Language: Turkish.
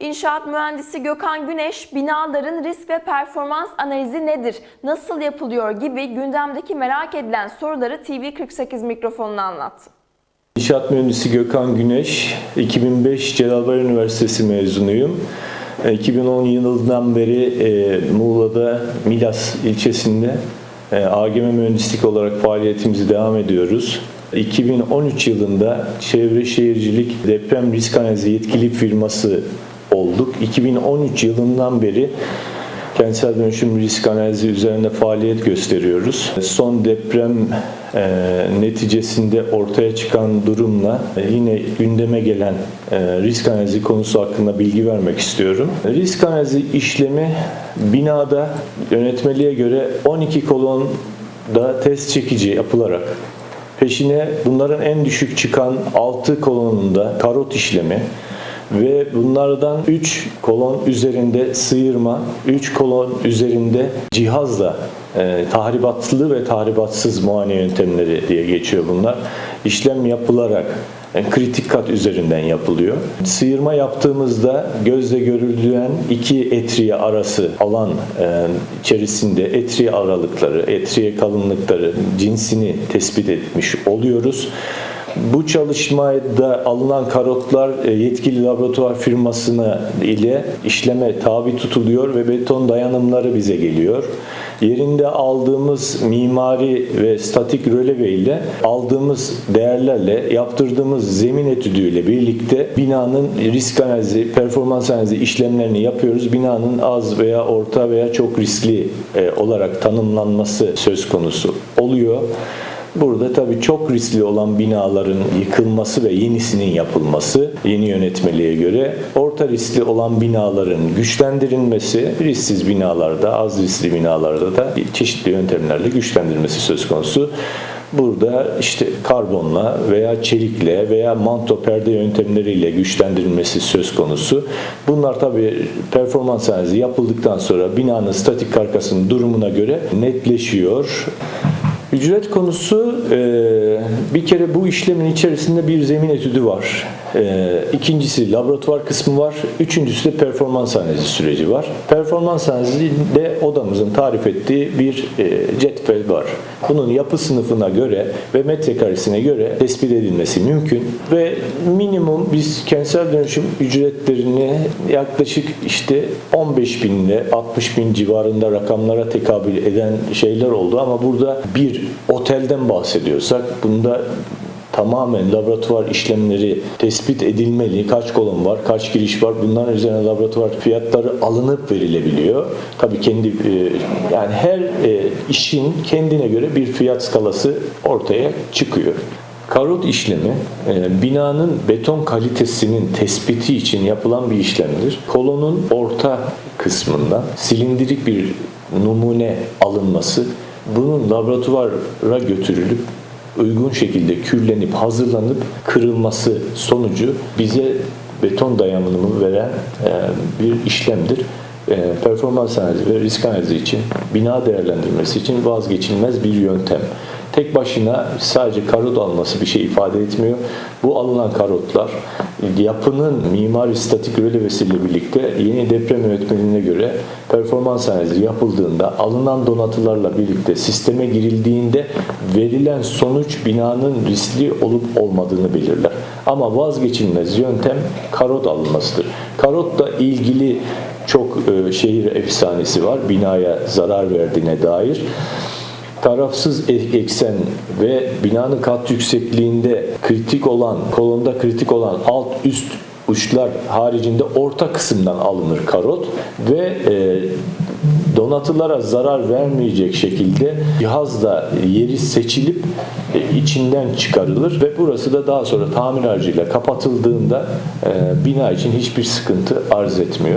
İnşaat mühendisi Gökhan Güneş, binaların risk ve performans analizi nedir, nasıl yapılıyor gibi gündemdeki merak edilen soruları TV48 mikrofonuna anlattı. İnşaat mühendisi Gökhan Güneş, 2005 Celal Bayar Üniversitesi mezunuyum. E, 2010 yılından beri e, Muğla'da Milas ilçesinde e, AGM mühendislik olarak faaliyetimizi devam ediyoruz. 2013 yılında Çevre Şehircilik Deprem Risk Analizi Yetkili Firması olduk. 2013 yılından beri kentsel dönüşüm risk analizi üzerinde faaliyet gösteriyoruz. Son deprem e, neticesinde ortaya çıkan durumla yine gündeme gelen e, risk analizi konusu hakkında bilgi vermek istiyorum. Risk analizi işlemi binada yönetmeliğe göre 12 kolonda test çekici yapılarak peşine bunların en düşük çıkan 6 kolonunda karot işlemi, ve bunlardan 3 kolon üzerinde sıyırma, 3 kolon üzerinde cihazla e, tahribatlı ve tahribatsız muayene yöntemleri diye geçiyor bunlar. İşlem yapılarak e, kritik kat üzerinden yapılıyor. Sıyırma yaptığımızda gözle görülen iki etriye arası alan e, içerisinde etriye aralıkları, etriye kalınlıkları, cinsini tespit etmiş oluyoruz. Bu çalışmada alınan karotlar e, yetkili laboratuvar firmasına ile işleme tabi tutuluyor ve beton dayanımları bize geliyor. Yerinde aldığımız mimari ve statik röleve ile aldığımız değerlerle yaptırdığımız zemin etüdüyle birlikte binanın risk analizi, performans analizi işlemlerini yapıyoruz. Binanın az veya orta veya çok riskli e, olarak tanımlanması söz konusu oluyor. Burada tabii çok riskli olan binaların yıkılması ve yenisinin yapılması yeni yönetmeliğe göre orta riskli olan binaların güçlendirilmesi risksiz binalarda az riskli binalarda da çeşitli yöntemlerle güçlendirilmesi söz konusu. Burada işte karbonla veya çelikle veya manto perde yöntemleriyle güçlendirilmesi söz konusu. Bunlar tabii performans analizi yapıldıktan sonra binanın statik karkasının durumuna göre netleşiyor. Ücret konusu bir kere bu işlemin içerisinde bir zemin etüdü var. E, ikincisi laboratuvar kısmı var. Üçüncüsü de performans analizi süreci var. Performans analizinde odamızın tarif ettiği bir e, cetvel var. Bunun yapı sınıfına göre ve metrekaresine göre tespit edilmesi mümkün ve minimum biz kentsel dönüşüm ücretlerini yaklaşık işte 15 bin ile 60 bin civarında rakamlara tekabül eden şeyler oldu ama burada bir otelden bahsediyorsak bunda tamamen laboratuvar işlemleri tespit edilmeli. Kaç kolon var, kaç giriş var. Bunların üzerine laboratuvar fiyatları alınıp verilebiliyor. Tabii kendi e, yani her e, işin kendine göre bir fiyat skalası ortaya çıkıyor. Karot işlemi e, binanın beton kalitesinin tespiti için yapılan bir işlemdir. Kolonun orta kısmından silindirik bir numune alınması, bunun laboratuvara götürülüp uygun şekilde kürlenip hazırlanıp kırılması sonucu bize beton dayanımını veren e, bir işlemdir. E, Performans analizi ve risk analizi için, bina değerlendirmesi için vazgeçilmez bir yöntem. Tek başına sadece karot alması bir şey ifade etmiyor. Bu alınan karotlar yapının mimari statik rölevesiyle birlikte yeni deprem yönetmeliğine göre performans analizi yapıldığında alınan donatılarla birlikte sisteme girildiğinde verilen sonuç binanın riskli olup olmadığını belirler. Ama vazgeçilmez yöntem karot alınmasıdır. Karotla ilgili çok e, şehir efsanesi var binaya zarar verdiğine dair tarafsız eksen ve binanın kat yüksekliğinde kritik olan, kolonda kritik olan alt üst uçlar haricinde orta kısımdan alınır karot ve e, donatılara zarar vermeyecek şekilde cihazla yeri seçilip e, içinden çıkarılır ve burası da daha sonra tamir harcıyla kapatıldığında e, bina için hiçbir sıkıntı arz etmiyor.